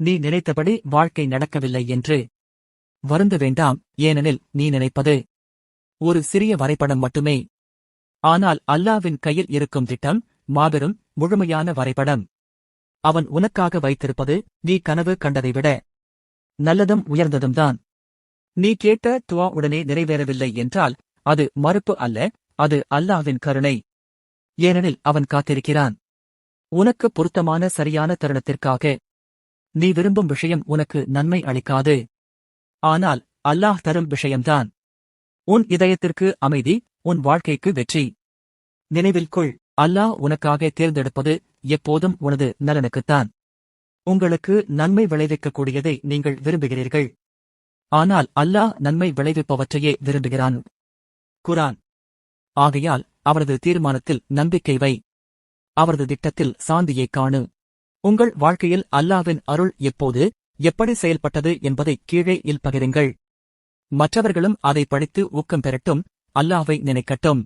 நீ நினைத்தபடி வாழ்க்கை நடக்கவில்லை என்று வருந்த வேண்டாம் ஏனெனில் நீ நினைப்பது ஒரு சிறிய வரைபடம் மட்டுமே. ஆனால் அல்லாவின் கையில் இருக்கும் திட்டம் மாபெரும் முழுமையான வரைபடம். அவன் உனக்காக வைத்திருப்பது நீ கனவு கண்டதை விட நல்லதும் உயர்ந்ததும் தான். நீ கேட்ட துவா உடனே நிறைவேறவில்லை என்றால் அது மறுப்பு அல்ல அது அல்லாவின் கருணை. ஏனெனில் அவன் காத்திருக்கிறான். உனக்கு பொருத்தமான சரியான தருணத்திற்காக நீ விரும்பும் விஷயம் உனக்கு நன்மை அளிக்காது. ஆனால் அல்லாஹ் தரும் விஷயம்தான். உன் இதயத்திற்கு அமைதி உன் வாழ்க்கைக்கு வெற்றி. நினைவில் கொள் அல்லாஹ் உனக்காக தேர்ந்தெடுப்பது எப்போதும் உனது நலனுக்குத்தான். உங்களுக்கு நன்மை விளைவிக்கக்கூடியதை நீங்கள் விரும்புகிறீர்கள். ஆனால் அல்லாஹ் நன்மை விளைவிப்பவற்றையே விரும்புகிறான். குரான். ஆகையால் அவரது தீர்மானத்தில் நம்பிக்கை வை. அவரது திட்டத்தில் சாந்தியைக் காணு. உங்கள் வாழ்க்கையில் அல்லாவின் அருள் எப்போது எப்படி செயல்பட்டது என்பதை கீழே இல் பகிருங்கள். மற்றவர்களும் அதை படித்து ஊக்கம் பெறட்டும் அல்லாவை நினைக்கட்டும்.